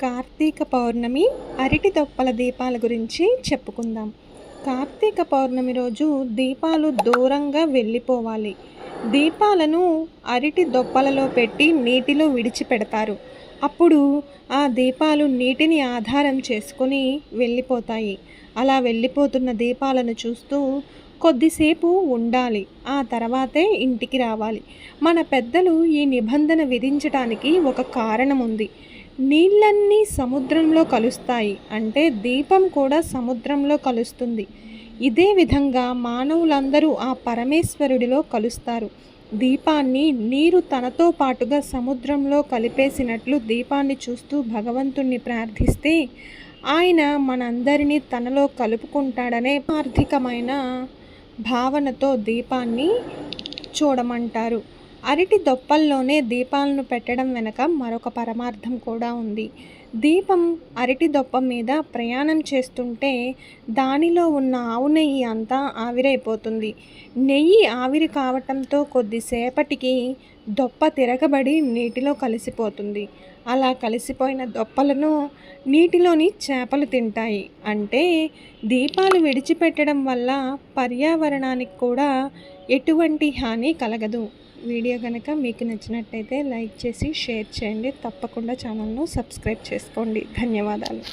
కార్తీక పౌర్ణమి అరటి దొప్పల దీపాల గురించి చెప్పుకుందాం. కార్తీక పౌర్ణమి రోజు దీపాలు దూరంగా వెళ్ళిపోవాలి. దీపాలను అరటి దొప్పలలో పెట్టి నీటిలో విడిచిపెడతారు. అప్పుడు ఆ దీపాలు నీటిని ఆధారం చేసుకొని వెళ్ళిపోతాయి. అలా వెళ్ళిపోతున్న దీపాలను చూస్తూ కొద్దిసేపు ఉండాలి. ఆ తర్వాతే ఇంటికి రావాలి. మన పెద్దలు ఈ నిబంధన విధించడానికి ఒక కారణం ఉంది. నీళ్ళన్నీ సముద్రంలో కలుస్తాయి అంటే దీపం కూడా సముద్రంలో కలుస్తుంది. ఇదే విధంగా మానవులందరూ ఆ పరమేశ్వరుడిలో కలుస్తారు. దీపాన్ని నీరు తనతో పాటుగా సముద్రంలో కలిపేసినట్లు దీపాన్ని చూస్తూ భగవంతుణ్ణి ప్రార్థిస్తే ఆయన మనందరినీ తనలో కలుపుకుంటాడనే ఆర్థికమైన భావనతో దీపాన్ని చూడమంటారు. అరటి దొప్పల్లోనే దీపాలను పెట్టడం వెనక మరొక పరమార్థం కూడా ఉంది. దీపం అరటి దొప్ప మీద ప్రయాణం చేస్తుంటే దానిలో ఉన్న ఆవు నెయ్యి అంతా ఆవిరైపోతుంది. నెయ్యి ఆవిరి కావటంతో కొద్దిసేపటికి దొప్ప తిరగబడి నీటిలో కలిసిపోతుంది. అలా కలిసిపోయిన దొప్పలను నీటిలోని చేపలు తింటాయి. అంటే దీపాలు విడిచిపెట్టడం వల్ల పర్యావరణానికి కూడా ఎటువంటి హాని కలగదు. వీడియో కనుక మీకు నచ్చినట్టయితే లైక్ చేసి షేర్ చేయండి. తప్పకుండా ఛానల్ను సబ్స్క్రైబ్ చేసుకోండి. ధన్యవాదాలు.